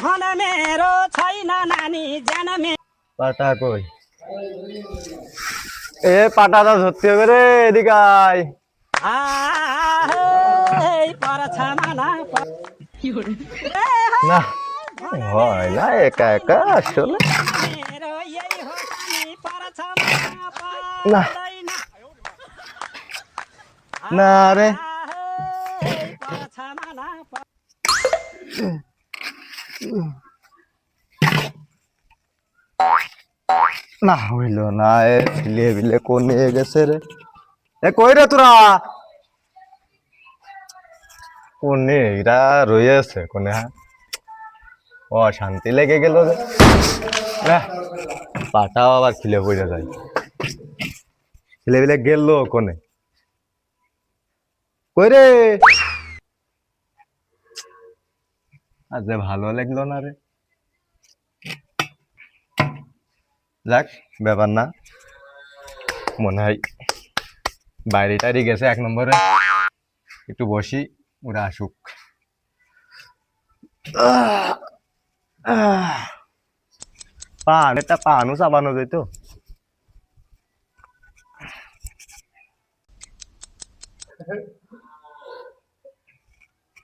ধনমেরো না নানি জানমে পাটা কই? এ পাটাটা ধরতে হবে রে, এদিকে আয়। না, হয় না, একা একা আসলে। না। না রে। না হইল না, এ ছিলে বিলে কোন গেছে রে? এ কই রে তোরা? কোনে এরা রয়েছে, কোনে? হ্যাঁ ও, শান্তি লেগে গেল রে পাটাও আবার খিলে পড়ে যায়। ছিলে বিলে গেল কোনে? কই রে? আজ যে ভালো লাগল না রে। যাক, ব্যাপার না। মনে হয় বাইরে টাইরে গেছে এক নম্বরে। একটু বসি, ওরা আসুক। পান এটা পানও চাবানো যেত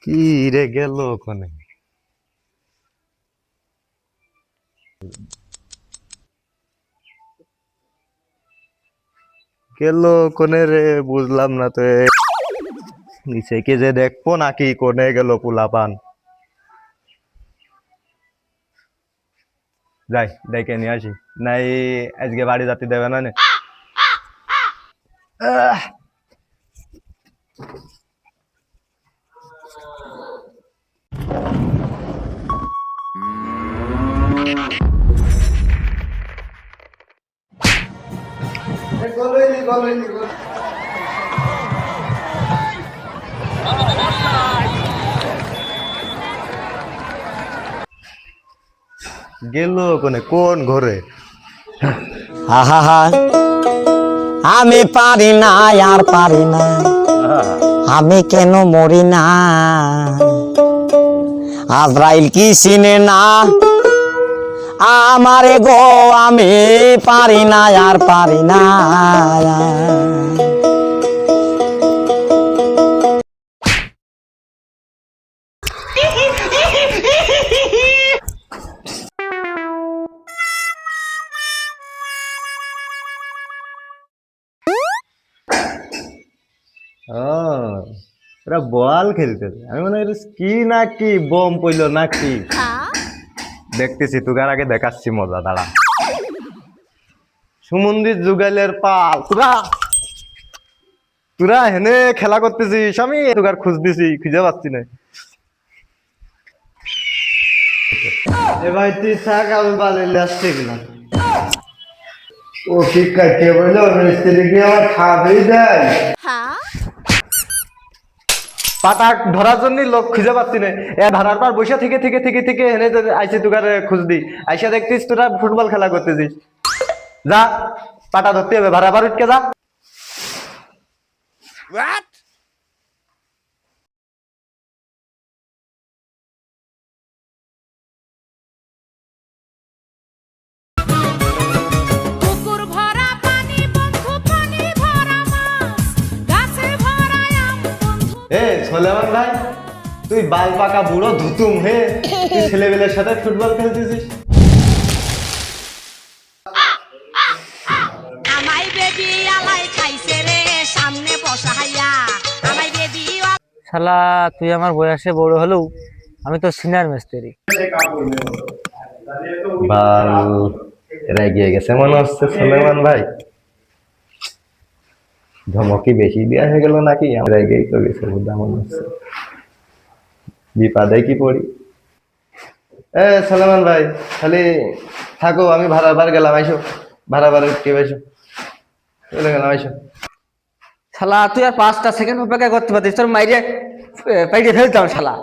কি রে গেল ওখানে? গেল কোনে রে, বুঝলাম না তো। নিচে কে যে দেখব নাকি কোনে গেল পোলাপান। যাই, ডেকে নিয়ে আসি। নাই, আজকে বাড়ি যাতে দেবে না গেল কোনে কোন ঘরে? আহা। আমি পারি না আর পারি না। আমি কেন মরি না? আজরাইল কি চিনে না? আমারে গো আমি পারি না আর পারি না। ও ওরা বল খেলতেছে। আমি মনে করি কি না কি বোম পইলো না কি দেখতেছি তোকার আগে দেখাচ্ছি মজা দাঁড়া সুমন্দির যুগালের পাল, তুরা! তুরা হেনে খেলা করতেছিস, আমি তোকার খুঁজ দিছি, খুঁজে পাচ্ছি না। এ ভাই, তুই থাক, আমি বাড়িতে আসতে গেলাম ও কি কাটে বলল, মিস্ত্রি কি আমার খাবেই দেয়? পাটা ধরার জন্য লোক খুঁজে পাচ্ছি না। এ ধরার পর বসে থেকে থেকে থেকে থেকে হেনে আইসি তুকার খুঁজ দি আইসা দেখতিস তোরা ফুটবল খেলা করতেছিস। যা, পাটা ধরতে হবে ভাড়া বারুটকে যা। এ সোলেমান ভাই তুই বাল পাকা বুড়ো ধুতুম হে? তুই ছেলেবেলের সাথে ফুটবল খেলতেছিস? আমাই বেবি আলাই খাইছে রে সামনে বসাইয়া আমাই বেবি শালা তুই আমার বয়সে বড় হলেও আমি তো সিনিয়র মিস্ত্রি। বাল রেগে গেছে। মনে হচ্ছে সোলেমান ভাই। ধমকি বেশি দেওয়া হয়ে গেল নাকি? আমার রেগেই তো গেছে বুদ্ধা মনে হচ্ছে। বিপাদে কি পড়ি? এ সোলেমান ভাই খালি থাকো আমি ভাড়া বার গেলাম আইসো। ভাড়া বার কে আইসো। চলে গেলাম আইসো। শালা তুই আর পাঁচটা সেকেন্ড অপেক্ষা করতে পারতিস তোর মাইরে পাইরে ফেলতাম শালা।